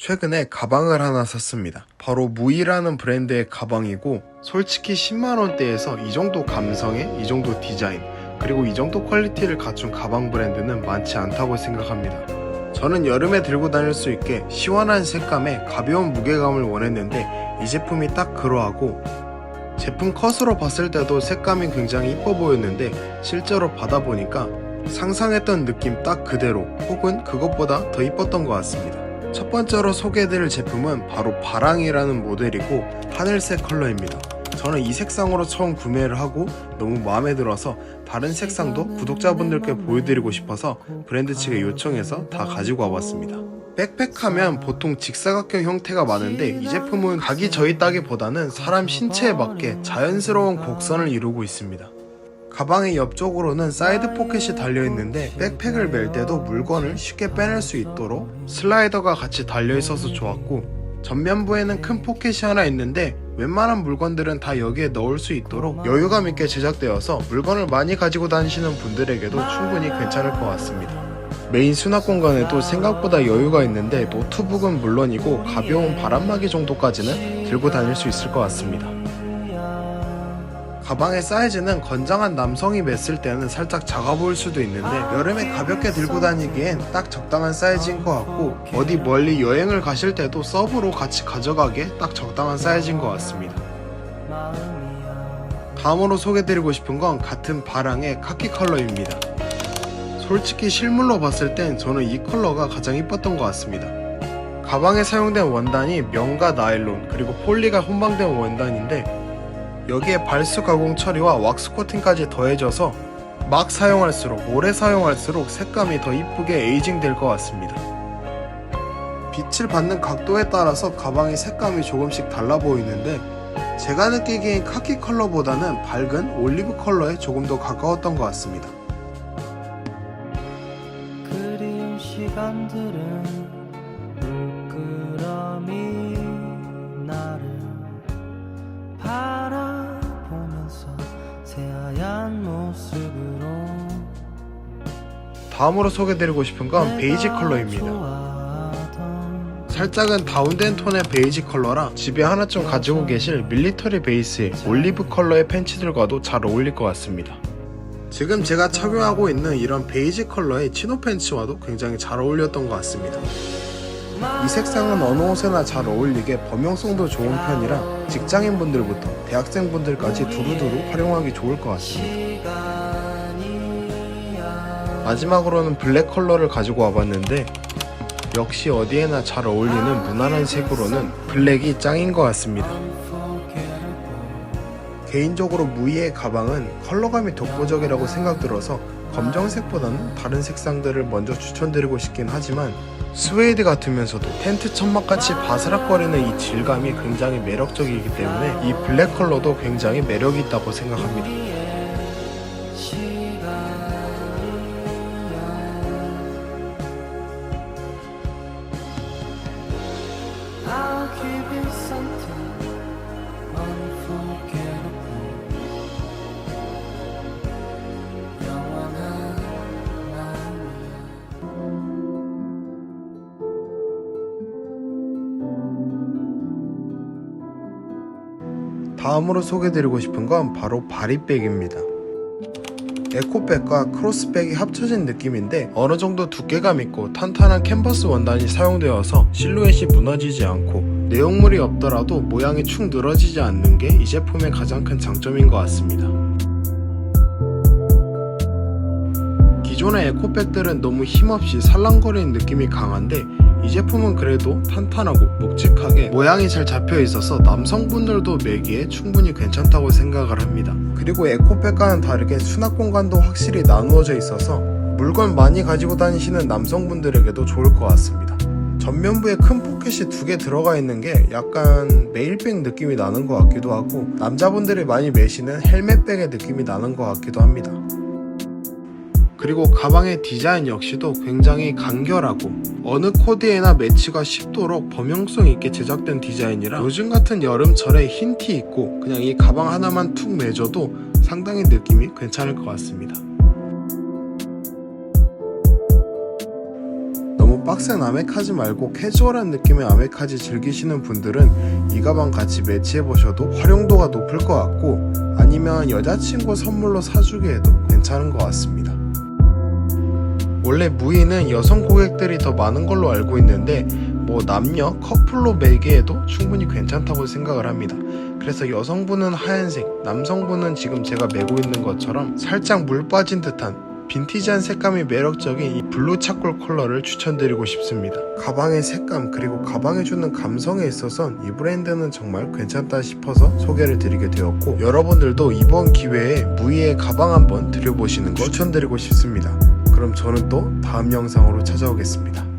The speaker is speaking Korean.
최근에 가방을 하나 샀습니다. 바로 무이라는 브랜드의 가방이고 솔직히 10만원대에서 이 정도 감성에 이 정도 디자인 그리고 이 정도 퀄리티를 갖춘 가방 브랜드는 많지 않다고 생각합니다. 저는 여름에 들고 다닐 수 있게 시원한 색감에 가벼운 무게감을 원했는데 이 제품이 딱 그러하고 제품 컷으로 봤을 때도 색감이 굉장히 이뻐 보였는데 실제로 받아보니까 상상했던 느낌 딱 그대로 혹은 그것보다 더 이뻤던 것 같습니다. 첫 번째로 소개해드릴 제품은 바로 바랑이라는 모델이고 하늘색 컬러입니다. 저는 이 색상으로 처음 구매를 하고 너무 마음에 들어서 다른 색상도 구독자분들께 보여드리고 싶어서 브랜드 측에 요청해서 다 가지고 와봤습니다. 백팩하면 보통 직사각형 형태가 많은데 이 제품은 각이 져 있다기보다는 사람 신체에 맞게 자연스러운 곡선을 이루고 있습니다. 가방의 옆쪽으로는 사이드 포켓이 달려있는데 백팩을 멜 때도 물건을 쉽게 빼낼 수 있도록 슬라이더가 같이 달려있어서 좋았고 전면부에는 큰 포켓이 하나 있는데 웬만한 물건들은 다 여기에 넣을 수 있도록 여유감 있게 제작되어서 물건을 많이 가지고 다니시는 분들에게도 충분히 괜찮을 것 같습니다. 메인 수납 공간에도 생각보다 여유가 있는데 노트북은 물론이고 가벼운 바람막이 정도까지는 들고 다닐 수 있을 것 같습니다. 가방의 사이즈는 건장한 남성이 맸을 때는 살짝 작아 보일 수도 있는데 여름에 가볍게 들고 다니기엔 딱 적당한 사이즈인 것 같고 어디 멀리 여행을 가실 때도 서브로 같이 가져가기에 딱 적당한 사이즈인 것 같습니다. 다음으로 소개드리고 싶은 건 같은 바랑의 카키 컬러입니다. 솔직히 실물로 봤을 땐 저는 이 컬러가 가장 이뻤던 것 같습니다. 가방에 사용된 원단이 명가 나일론 그리고 폴리가 혼방된 원단인데 여기에 발수 가공 처리와 왁스 코팅까지 더해져서 막 사용할수록 오래 사용할수록 색감이 더 이쁘게 에이징 될 것 같습니다. 빛을 받는 각도에 따라서 가방의 색감이 조금씩 달라 보이는데 제가 느끼기엔 카키 컬러보다는 밝은 올리브 컬러에 조금 더 가까웠던 것 같습니다. 그리운 시간들은 새하얀 모습으로 다음으로 소개드리고 싶은 건 베이지 컬러입니다. 살짝은 다운된 톤의 베이지 컬러라 집에 하나쯤 가지고 계실 밀리터리 베이스의 올리브 컬러의 팬츠들과도 잘 어울릴 것 같습니다. 지금 제가 착용하고 있는 이런 베이지 컬러의 치노 팬츠와도 굉장히 잘 어울렸던 것 같습니다. 이 색상은 어느 옷에나 잘 어울리게 범용성도 좋은 편이라 직장인분들부터 대학생분들까지 두루두루 활용하기 좋을 것 같습니다. 마지막으로는 블랙 컬러를 가지고 와봤는데 역시 어디에나 잘 어울리는 무난한 색으로는 블랙이 짱인 것 같습니다. 개인적으로 무이의 가방은 컬러감이 독보적이라고 생각 들어서 검정색보다는 다른 색상들을 먼저 추천드리고 싶긴 하지만 스웨이드 같으면서도 텐트 천막같이 바스락거리는 이 질감이 굉장히 매력적이기 때문에 이 블랙 컬러도 굉장히 매력이 있다고 생각합니다. 다음으로 소개드리고 싶은 건 바로 바리백입니다. 에코백과 크로스백이 합쳐진 느낌인데 어느 정도 두께감 있고 탄탄한 캔버스 원단이 사용되어서 실루엣이 무너지지 않고 내용물이 없더라도 모양이 축 늘어지지 않는 게 이 제품의 가장 큰 장점인 것 같습니다. 기존의 에코백들은 너무 힘없이 살랑거리는 느낌이 강한데 이 제품은 그래도 탄탄하고 묵직하게 모양이 잘 잡혀 있어서 남성분들도 매기에 충분히 괜찮다고 생각을 합니다. 그리고 에코백과는 다르게 수납 공간도 확실히 나누어져 있어서 물건 많이 가지고 다니시는 남성분들에게도 좋을 것 같습니다. 전면부에 큰 포켓이 두 개 들어가 있는 게 약간 메일백 느낌이 나는 것 같기도 하고 남자분들이 많이 매시는 헬멧백의 느낌이 나는 것 같기도 합니다. 그리고 가방의 디자인 역시도 굉장히 간결하고 어느 코디에나 매치가 쉽도록 범용성 있게 제작된 디자인이라 요즘 같은 여름철에 흰티 입고 그냥 이 가방 하나만 툭 매줘도 상당히 느낌이 괜찮을 것 같습니다. 너무 빡센 아메카지 말고 캐주얼한 느낌의 아메카지 즐기시는 분들은 이 가방 같이 매치해보셔도 활용도가 높을 것 같고 아니면 여자친구 선물로 사주게 해도 괜찮은 것 같습니다. 원래 무이는 여성 고객들이 더 많은 걸로 알고 있는데 뭐 남녀 커플로 매기에도 충분히 괜찮다고 생각을 합니다. 그래서 여성분은 하얀색, 남성분은 지금 제가 메고 있는 것처럼 살짝 물 빠진 듯한 빈티지한 색감이 매력적인 이 블루 차콜 컬러를 추천드리고 싶습니다. 가방의 색감 그리고 가방에 주는 감성에 있어선 이 브랜드는 정말 괜찮다 싶어서 소개를 드리게 되었고 여러분들도 이번 기회에 무이의 가방 한번 들여보시는 거 추천드리고 싶습니다. 그럼 저는 또 다음 영상으로 찾아오겠습니다.